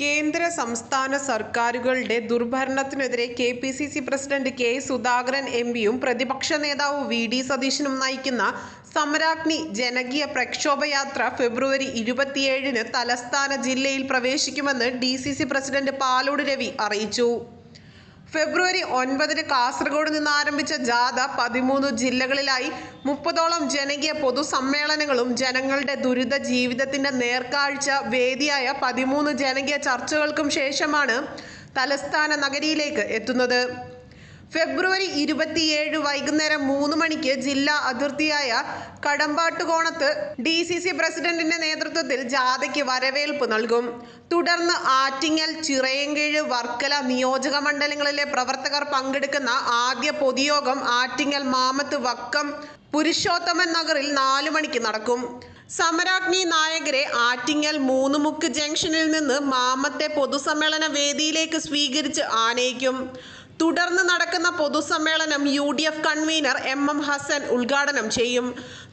കേന്ദ്ര സംസ്ഥാന സർക്കാരുകളുടെ ദുർഭരണത്തിനെതിരെ K P C C president K Sudhakaran M പിയും പ്രതിപക്ഷ നേതാവ് വി ഡി സതീശനും നയിക്കുന്ന സമരാഗ്നി ജനകീയ പ്രക്ഷോഭയാത്ര ഫെബ്രുവരി ഇരുപത്തിയേഴിന് തലസ്ഥാന ജില്ലയിൽ പ്രവേശിക്കുമെന്ന് D C C president Palode Ravi അറിയിച്ചു. ഫെബ്രുവരി ഒൻപതിന് കാസർഗോഡ് നിന്ന് ആരംഭിച്ച ജാഥ പതിമൂന്ന് ജില്ലകളിലായി. മുപ്പതോളം ജനകീയ പൊതുസമ്മേളനങ്ങളും ജനങ്ങളുടെ ദുരിത ജീവിതത്തിന്റെ നേർക്കാഴ്ച വേദിയായ പതിമൂന്ന് ജനകീയ ചർച്ചകൾക്കും ശേഷമാണ് തലസ്ഥാന നഗരിയിലേക്ക് എത്തുന്നത്. ഫെബ്രുവരി ഇരുപത്തിയേഴ് വൈകുന്നേരം മൂന്ന് മണിക്ക് ജില്ലാ അതിർത്തിയായ കടമ്പാട്ടുകോണത്ത് ഡി സി സി പ്രസിഡന്റിന്റെ നേതൃത്വത്തിൽ ജാഥയ്ക്ക് വരവേൽപ്പ് നൽകും. തുടർന്ന് ആറ്റിങ്ങൽ ചിറയൻകീഴ് വർക്കല നിയോജക മണ്ഡലങ്ങളിലെ പ്രവർത്തകർ പങ്കെടുക്കുന്ന ആദ്യ പൊതുയോഗം ആറ്റിങ്ങൽ മാമത്ത് വക്കം പുരുഷോത്തമൻ നഗറിൽ നാലു മണിക്ക് നടക്കും. സമരാഗ്നി നായകരെ ആറ്റിങ്ങൽ മൂന്നുമുക്ക് ജംഗ്ഷനിൽ നിന്ന് മാമത്തെ പൊതുസമ്മേളന വേദിയിലേക്ക് സ്വീകരിച്ച് ആനയിക്കും. തുടർന്ന് നടക്കുന്ന പൊതുസമ്മേളനം U D F convener M M Hassan ഉദ്ഘാടനം ചെയ്യും.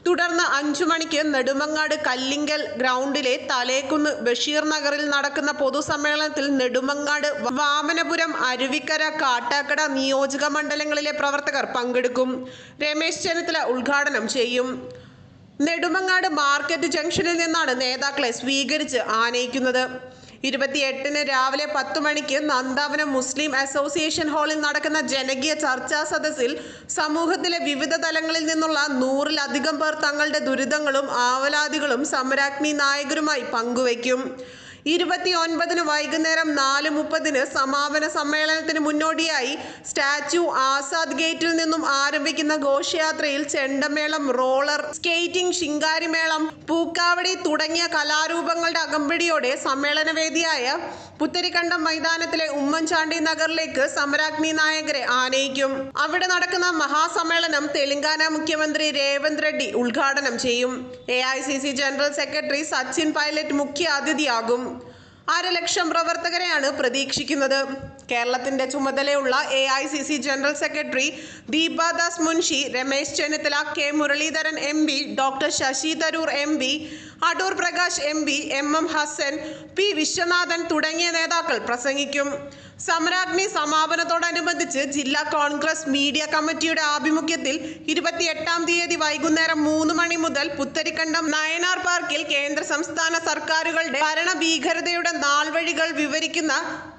തുടർന്ന് അഞ്ചു മണിക്ക് നെടുമങ്ങാട് കല്ലിങ്കൽ ഗ്രൗണ്ടിലെ തലേക്കുന്ന് ബഷീർ നഗറിൽ നടക്കുന്ന പൊതുസമ്മേളനത്തിൽ നെടുമങ്ങാട് വാമനപുരം അരുവിക്കര കാട്ടാക്കട നിയോജക മണ്ഡലങ്ങളിലെ പ്രവർത്തകർ പങ്കെടുക്കും. രമേശ് ചെന്നിത്തല ഉദ്ഘാടനം ചെയ്യും. നെടുമങ്ങാട് മാർക്കറ്റ് ജംഗ്ഷനിൽ നിന്നാണ് നേതാക്കളെ സ്വീകരിച്ച് ആനയിക്കുന്നത്. ഇരുപത്തിയെട്ടിന് രാവിലെ പത്ത് മണിക്ക് നന്ദാവനം മുസ്ലിം അസോസിയേഷൻ ഹാളിൽ നടക്കുന്ന ജനകീയ ചർച്ചാ സദസ്സിൽ സമൂഹത്തിലെ വിവിധ തലങ്ങളിൽ നിന്നുള്ള നൂറിലധികം പേർ തങ്ങളുടെ ദുരിതങ്ങളും ആവലാതികളും സമരാഗ്നി നായകരുമായി പങ്കുവയ്ക്കും. ഇരുപത്തി ഒൻപതിന് വൈകുന്നേരം നാല് മുപ്പതിന് സമാപന സമ്മേളനത്തിന് മുന്നോടിയായി സ്റ്റാച്യു ആസാദ് ഗേറ്റിൽ നിന്നും ആരംഭിക്കുന്ന ഘോഷയാത്രയിൽ ചെണ്ടമേളം റോളർ സ്കേറ്റിംഗ് ശിങ്കാരിമേളം പൂക്കാവടി തുടങ്ങിയ കലാരൂപങ്ങളുടെ അകമ്പടിയോടെ സമ്മേളനവേദിയായ പുത്തരിക്കണ്ടം മൈതാനത്തിലെ ഉമ്മൻചാണ്ടി നഗറിലേക്ക് സമരാഗ്നി നായകരെ ആനയിക്കും. അവിടെ നടക്കുന്ന മഹാസമ്മേളനം തെലങ്കാന മുഖ്യമന്ത്രി രേവന്ത് റെഡ്ഡി ഉദ്ഘാടനം ചെയ്യും. A general secretary Sachin Pilot മുഖ്യ അതിഥിയാകും അരലക്ഷം പ്രവർത്തകരെയാണ് പ്രതീക്ഷിക്കുന്നത്. കേരളത്തിന്റെ ചുമതലയുള്ള A I C C general secretary Deepadas Munshi Ramesh Chennithala K Muraleedharan M P doctor Shashi Tharoor M P Adoor Prakash M P M M Hassan P Viswanathan തുടങ്ങിയ നേതാക്കൾ പ്രസംഗിക്കും. സമരാഗ്നി സമാപനത്തോടനുബന്ധിച്ച് ജില്ലാ കോൺഗ്രസ് മീഡിയ കമ്മിറ്റിയുടെ ആഭിമുഖ്യത്തിൽ ഇരുപത്തിയെട്ടാം തീയതി വൈകുന്നേരം മൂന്ന് മണി മുതൽ പുത്തരിക്കണ്ടം നയനാർ പാർക്കിൽ കേന്ദ്ര സംസ്ഥാന സർക്കാരുകളുടെ ഭരണഭീകരതയുടെ നാൾവഴികൾ വിവരിക്കുന്ന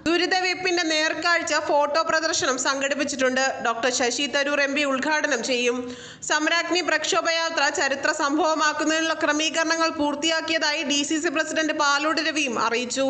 ദുരിതവെപ്പിന്റെ നേർക്കാഴ്ച ഫോട്ടോ പ്രദർശനം സംഘടിപ്പിച്ചിട്ടുണ്ട്. Doctor Shashi Tharoor M P ഉദ്ഘാടനം ചെയ്യും. സമരാഗ്നി പ്രക്ഷോഭയാത്ര ചരിത്ര സംഭവമാക്കുന്നതിനുള്ള ക്രമീകരണങ്ങൾ പൂർത്തിയാക്കിയതായി ഡി പ്രസിഡന്റ് പാലോട് രവിയും അറിയിച്ചു.